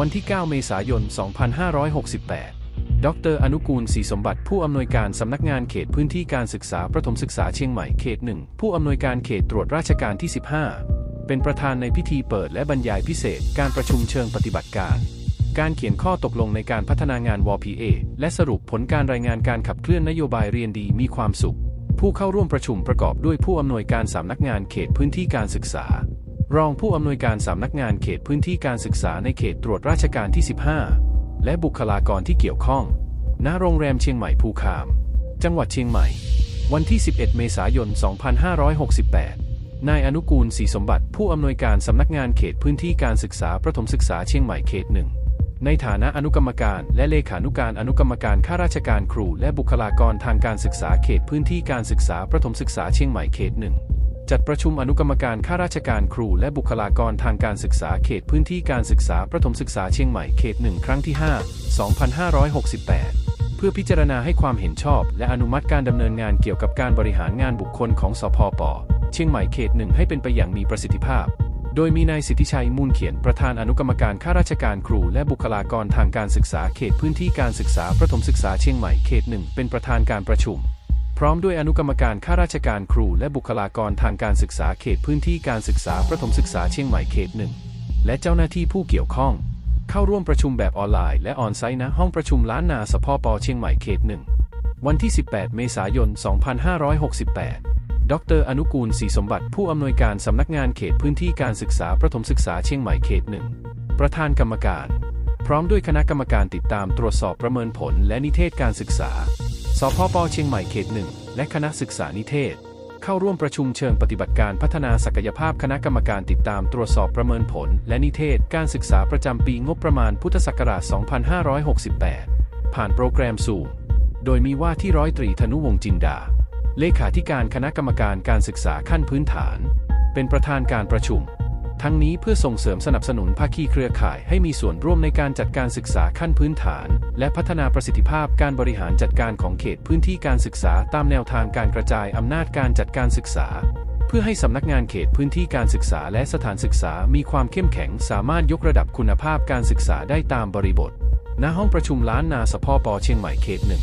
วันที่ 9 เมษายน 2568 ดร อนุกูลศรีสมบัติ ผู้อำนวยการสำนักงานเขตพื้นที่การศึกษาประถมศึกษาเชียงใหม่เขตหนึ่งผู้อำนวยการเขตตรวจราชการที่ 15 เป็นประธานในพิธีเปิดและบรรยายพิเศษ การประชุมเชิงปฏิบัติการ การเขียนข้อตกลงในการพัฒนางาน WPA และสรุปผลการรายงานการขับเคลื่อนนโยบายเรียนดีมีความสุข ผู้เข้าร่วมประชุมประกอบด้วยผู้อำนวยการสำนักงานเขตพื้นที่การศึกษา รองผู้อำนวยการสำนักงานเขตพื้นที่การศึกษาในเขตตรวจราชการที่ 15 และบุคลากรที่เกี่ยวข้อง ณ โรงแรมเชียงใหม่ภูคาม จังหวัดเชียงใหม่ วันที่ 11 เมษายน 2568 นายอนุกูลศรีสมบัติ ผู้อำนวยการสำนักงานเขตพื้นที่การศึกษาประถมศึกษาเชียงใหม่เขตหนึ่ง ในฐานะอนุกรรมการและเลขานุการอนุกรรมการข้าราชการครู และบุคลากรทางการศึกษาเขตพื้นที่การศึกษาประถมศึกษาเชียงใหม่เขตหนึ่ง จัดประชุมอนุกรรมการข้าราชการครูและบุคลากรทางการศึกษาเขตพื้นที่การศึกษาประถมศึกษาเชียงใหม่เขตหนึ่งครั้งที่ 5 2568 เพื่อพิจารณาให้ความเห็นชอบ และอนุมัติการดำเนินงานเกี่ยวกับการบริหารงานบุคคลของสพป เชียงใหม่เขตหนึ่งให้เป็นไปอย่างมีประสิทธิภาพ โดยมีนายสิทธิชัยมูลเขียนประธานอนุกรรมการข้าราชการครูและบุคลากรทางการศึกษาเขตพื้นที่การศึกษาประถมศึกษาเชียงใหม่เขตหนึ่งเป็นประธานการประชุม พร้อมด้วยอนุกรรมการข้าราชการครูและบุคลากรทางการศึกษาเขตพื้นที่การศึกษาประถมศึกษาเชียงใหม่เขตหนึ่งและเจ้าหน้าที่ผู้เกี่ยวข้อง เข้าร่วมประชุมแบบออนไลน์และออนไซต์ณห้องประชุมล้านนาสพปเชียงใหม่เขตหนึ่งวันที่ 18 เมษายน 2568 ดร อนุกูลศรีสมบัติ ผู้อำนวยการสำนักงานเขตพื้นที่การศึกษาประถมศึกษาเชียงใหม่เขตหนึ่งประธานกรรมการ พร้อมด้วยคณะกรรมการติดตามตรวจสอบประเมินผลและนิเทศการศึกษา สพปเชียงใหม่เขตหนึ่งและคณะศึกษานิเทศ เข้าร่วมประชุมเชิงปฏิบัติการพัฒนาศักยภาพคณะกรรมการติดตามตรวจสอบประเมินผล และนิเทศการศึกษาประจำปีงบประมาณพุทธศักราช 2568 ผ่านโปรแกรมสูงโดยมีว่าที่ร้อยตรีธนุวงจินดา เลขาธิการคณะกรรมการการศึกษาขั้นพื้นฐาน เป็นประธานการประชุม ทั้งนี้เพื่อส่งเสริมสนับสนุนภาคีเครือข่ายให้มีส่วนร่วมในการจัดการศึกษาขั้นพื้นฐาน และพัฒนาประสิทธิภาพการบริหารจัดการของเขตพื้นที่การศึกษาตามแนวทางการกระจายอำนาจการจัดการศึกษา เพื่อให้สำนักงานเขตพื้นที่การศึกษาและสถานศึกษามีความเข้มแข็ง สามารถยกระดับคุณภาพการศึกษาได้ตามบริบท ณห้องประชุมล้านนาสพปเชียงใหม่เขตหนึ่ง